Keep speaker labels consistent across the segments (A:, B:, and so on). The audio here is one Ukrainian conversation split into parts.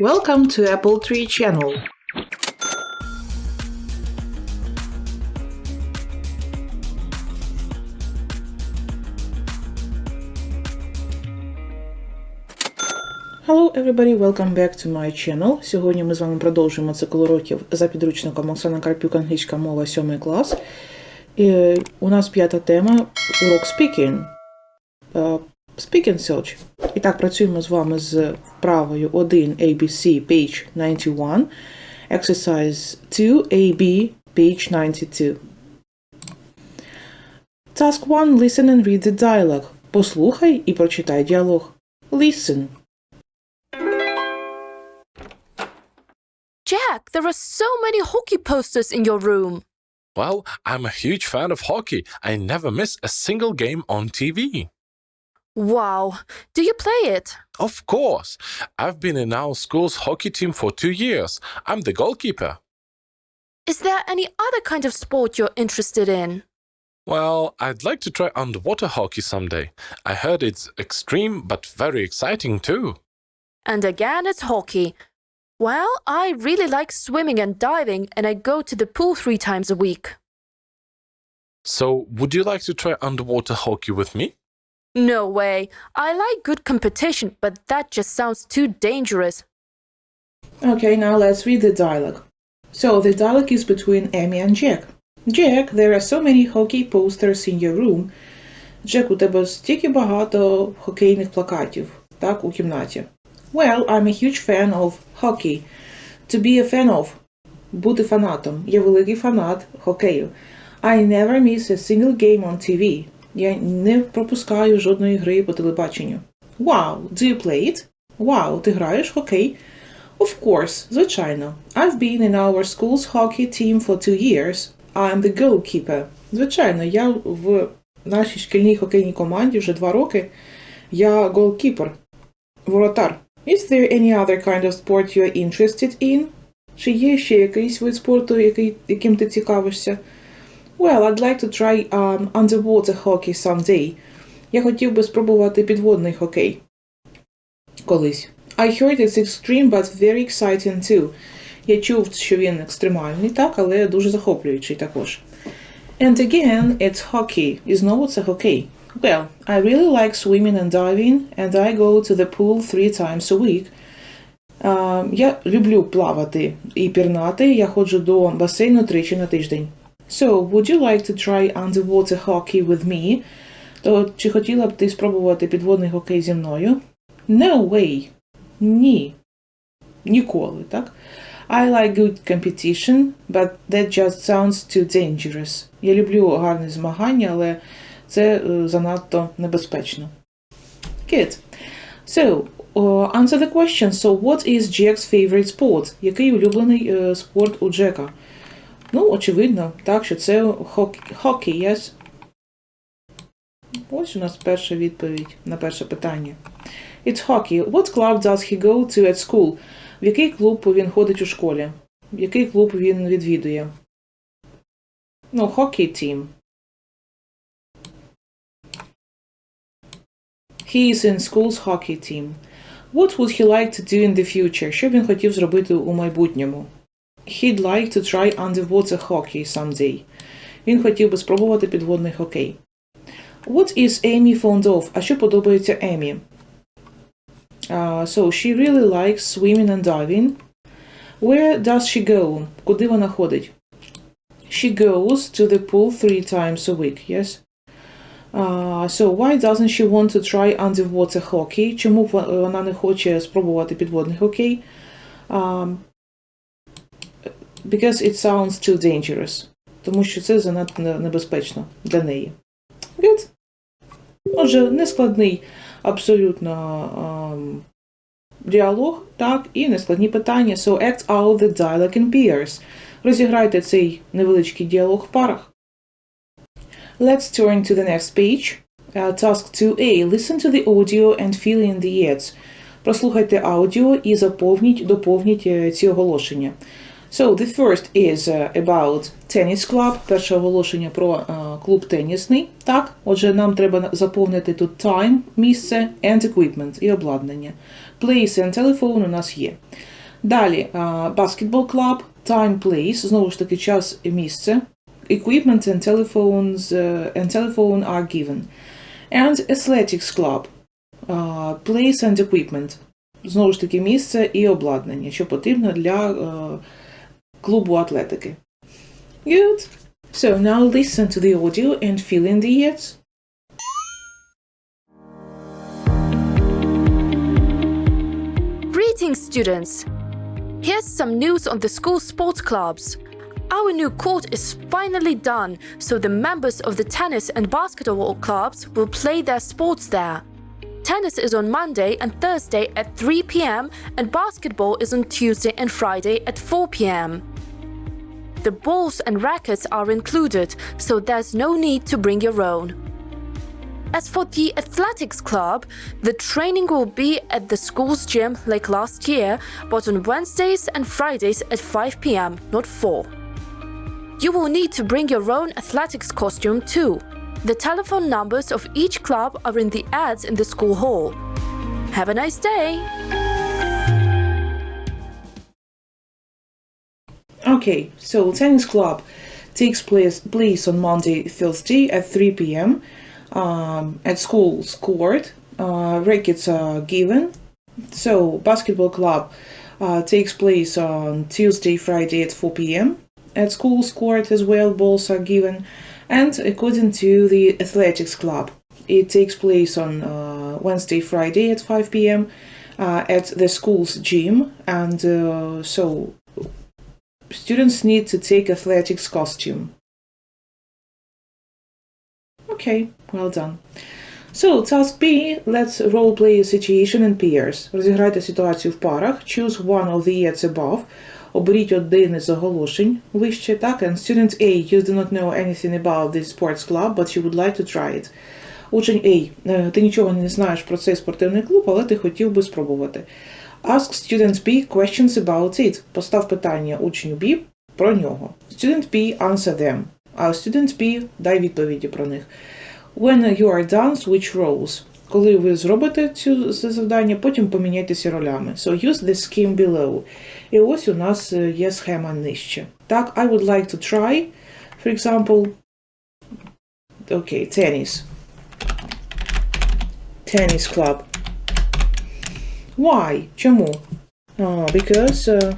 A: Welcome to Apple Tree Channel. Hello everybody, welcome back to my channel. Сьогодні ми з вами продовжуємо цикл уроків за підручником Оксана Карпюк, англійська мова, 7 клас. І у нас п'ята тема урок speaking. Е, Speaking Search. І так, працюємо з вами з вправою 1 ABC, page 91. Exercise 2 AB, page 92. Task 1. Listen and read the dialogue. Послухай і прочитай діалог. Listen.
B: Jack, there are so many hockey posters in your room.
C: Well, I'm a huge fan of hockey. I never miss a single game on TV.
B: Wow. Do you play it?
C: Of course. I've been in our school's hockey team for two years. I'm the goalkeeper.
B: Is there any other kind of sport you're interested in?
C: Well, I'd like to try underwater hockey someday. I heard it's extreme but very exciting too.
B: And again, it's hockey. Well, I really like swimming and diving, and I go to the pool three times a week.
C: So, would you like to try underwater hockey with me?
B: No way. I like good competition, but that just sounds too dangerous.
A: Okay, now let's read the dialogue. So, the dialogue is between Amy and Jack. Jack, there are so many hockey posters in your room. Джек, у тебе стільки багато хокейних плакатів, так, у кімнаті. Well, I'm a huge fan of hockey. To be a fan of. Бути фанатом. Я великий фанат хокею. I never miss a single game on TV. Я не пропускаю жодної гри по телебаченню. Wow, do you play it? Wow, ти граєш хокей? Of course, звичайно. I've been in our school's hockey team for two years. I'm the goalkeeper. Звичайно, я в нашій шкільній хокейній команді вже два роки. Я голкіпер. Воротар. Is there any other kind of sport you're interested in? Чи є ще якийсь вид спорту, який, яким ти цікавишся? Well, I'd like to try um, underwater hockey someday. Я хотів би спробувати підводний хокей. Колись. I heard it's extreme but very exciting too. Я чув, що він екстремальний, так, але дуже захоплюючий також. And again, it's hockey. І знову це хокей. Well, I really like swimming and diving, and I go to the pool three times a week. А, я люблю плавати і пірнати. Я ходжу до басейну тричі на тиждень. So, would you like to try underwater hockey with me? То чи хотіла б ти спробувати підводний хокей зі мною? No way. Ні. Ніколи, так? I like good competition, but that just sounds too dangerous. Я люблю гарне змагання, але це е, занадто небезпечно. Good. So, uh, answer the question. So, what is Jack's favorite sport? Який улюблений е, спорт у Джека? Ну, очевидно, так, що це хок- хокей, yes? Ось у нас перша відповідь на перше питання. It's hockey. What club does he go to at school? В який клуб він ходить у школі? В який клуб він відвідує? Ну, hockey team. He is in school's hockey team. What would he like to do in the future? Що він хотів зробити у майбутньому? He'd like to try underwater hockey someday. Він хотів би спробувати підводний хокей. What is Amy fond of? А що подобається Емі? Uh, so she really likes swimming and diving. Where does she go? Куди вона ходить? She goes to the pool three times a week, yes? Uh, so why doesn't she want to try underwater hockey? Чому в- вона не хоче спробувати підводний хокей? Um, because it sounds too dangerous. Тому що це занадто небезпечно для неї. Good. Отже, нескладний абсолютно ем, діалог, так, і нескладні питання. So act out the dialogue in pairs. Розіграйте цей невеличкий діалог в парах. Let's turn to the next page. Uh, task 2a. Listen to the audio and fill in the ads. Прослухайте аудіо і заповніть, доповніть е, ці оголошення. So the first is uh, about tennis club. Перше оголошення про е, клуб тенісний. Так, отже, нам треба заповнити тут time, місце and equipment і обладнання. Place and telephone у нас є. Далі Basketball Club, Time, Place, знову ж таки час і місце. Equipment and telephones uh, and telephone are given. And Athletics Club, uh, Place and Equipment. Знову ж таки, місце і обладнання, що потрібно для Good. So now listen to the audio and fill in the years.
B: Greetings, students. Here's some news on the school sports clubs. Our new court is finally done, so the members of the tennis and basketball clubs will play their sports there. Tennis is on Monday and Thursday at 3 pm, and basketball is on Tuesday and Friday at 4 pm. The balls and rackets are included, so there's no need to bring your own. As for the athletics club, the training will be at the school's gym like last year, but on Wednesdays and Fridays at 5 pm, not 4. You will need to bring your own athletics costume too. The telephone numbers of each club are in the ads in the school hall. Have a nice day!
A: Okay, so tennis club takes place, place on Monday, Thursday at 3 p.m. Um, at school's court. Uh, rackets are given. So basketball club uh, takes place on Tuesday, Friday at 4 p.m. At school's court as well, balls are given. And according to the athletics club, it takes place on uh, Wednesday, Friday at 5 p.m. Uh, at the school's gym. And uh, so students need to take athletics costume. Okay, well done. So, task B, let's role play a situation in pairs. Розіграйте ситуацію в парах. Choose one of the ads above. Оберіть один із оголошень вище, так? And student A, you do not know anything about this sports club, but you would like to try it. Учень A, е, ти нічого не знаєш про цей спортивний клуб, але ти хотів би спробувати. Ask student B questions about it. Постав питання учню B про нього. Student B answer them. А student B дай відповіді про них. When you are done, switch roles. Коли ви зробите цю завдання, потім поміняйтеся ролями. So use the scheme below. І ось у нас е, є схема нижче. Так, I would like to try, for example, okay, tennis. Tennis club. Why? Чому? Uh, because uh,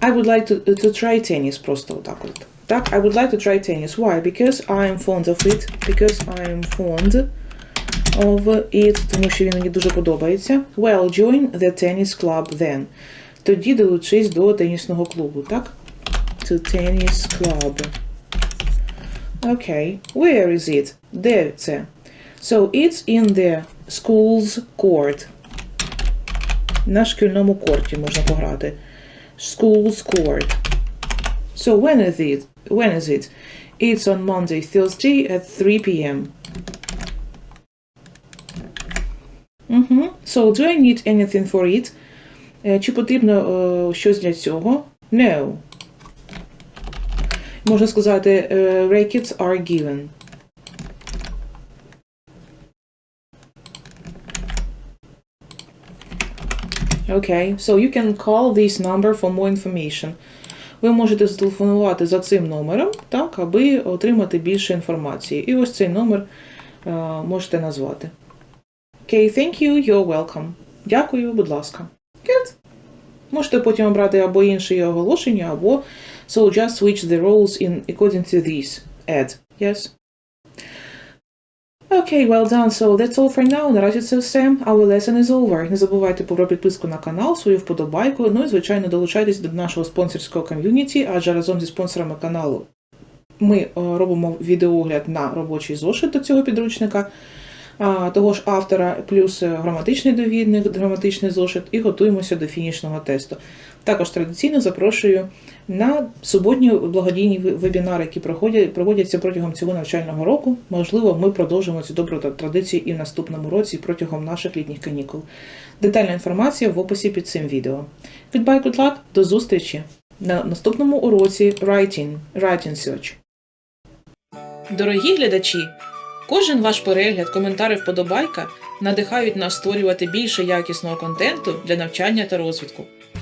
A: I would like to, to try tennis просто отак от. Так, I would like to try tennis. Why? Because I am fond of it. Because I am fond of it. Тому що він мені дуже подобається. Well, join the tennis club then. Тоді долучись до тенісного клубу, так? To tennis club. Okay. Where is it? Де це? So it's in the school's court. На шкільному корті можна пограти. School's court. So when is it? When is it? It's on Monday, Thursday at 3 p.m. Mhm. So do I need anything for it? Е, Чи потрібно е, щось для цього? No. Можна сказати, е, rackets are given. Okay, so you can call this number for more information. Ви можете зателефонувати за цим номером, так, аби отримати більше інформації. І ось цей номер е, можете назвати. Okay, thank you, you're welcome. Дякую, будь ласка. Good. Можете потім обрати або інші оголошення, або so just switch the roles in according to this ad. Yes. Okay, well done. So that's all for now. Наразі це все. Our lesson is over. Не забувайте про підписку на канал, свою вподобайку. Ну і, звичайно, долучайтесь до нашого спонсорського ком'юніті, адже разом зі спонсорами каналу ми е, робимо відеоогляд на робочий зошит до цього підручника, того ж автора, плюс е, граматичний довідник, граматичний зошит, і готуємося до фінішного тесту. Також традиційно запрошую на суботні благодійні вебінари, які проводяться протягом цього навчального року. Можливо, ми продовжимо цю добру традицію і в наступному році протягом наших літніх канікул. Детальна інформація в описі під цим відео. Goodbye, good luck, до зустрічі на наступному уроці Writing, Writing Search. Дорогі глядачі, кожен ваш перегляд, коментар і вподобайка надихають нас створювати більше якісного контенту для навчання та розвитку.